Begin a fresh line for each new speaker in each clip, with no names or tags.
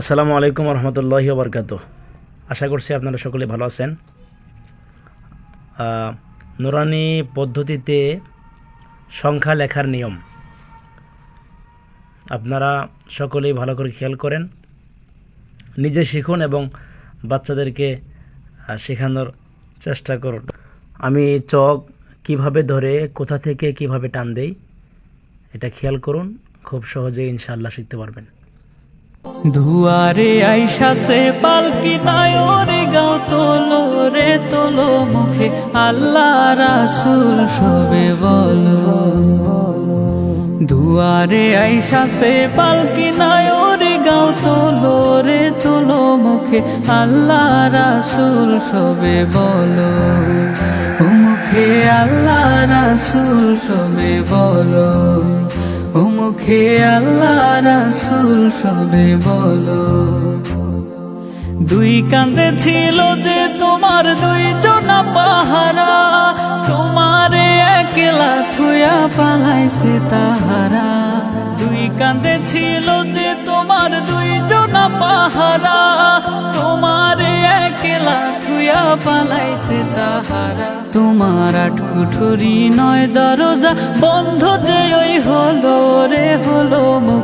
আসসালামু আলাইকুম রহমতুল্লাহি বরকাত আশা করছি আপনারা সকলে ভালো আছেন। নুরানি পদ্ধতিতে সংখ্যা লেখার নিয়ম। আপনারা সকলেই ভালো করে খেয়াল করেন। নিজে শিখুন এবং বাচ্চাদেরকে শেখানোর চেষ্টা করুন। আমি চক কীভাবে ধরে, কোথা থেকে কীভাবে টান দেই, এটা খেয়াল করুন। খুব সহজে ইনশাল্লাহ শিখতে পারবেন।
দুয়ারে আইসাসে পালকি নাই, ওরে গাও তোলো রে, তোলো মুখে। আল্লাহ রাসুল সবে বলো। দুয়ারে আইসাসে পালকি নাই, ওরে গাও তোলো রে, তোলো মুখে। আল্লাহ রাসুল সবে বলো। মুখে আল্লাহ রাসুল সবে বলো। মুখে আল্লাহ রাসুল সবে বলো। দুই কান্দে ছিল যে তোমার দুই জনা পাহারা, তোমারে একলা থুয়া পালাইছে তাহারা। দুই কান্দে ছিল যে তোমার দুই জনা পাহারা, তোমারে একলা থুয়া পালাইছে তাহারা। তোমার আট কুঠুরি নয় দরজা বন্ধ যে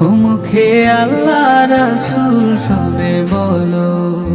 মুখে আল্লাহ রাসুল সবে বলো।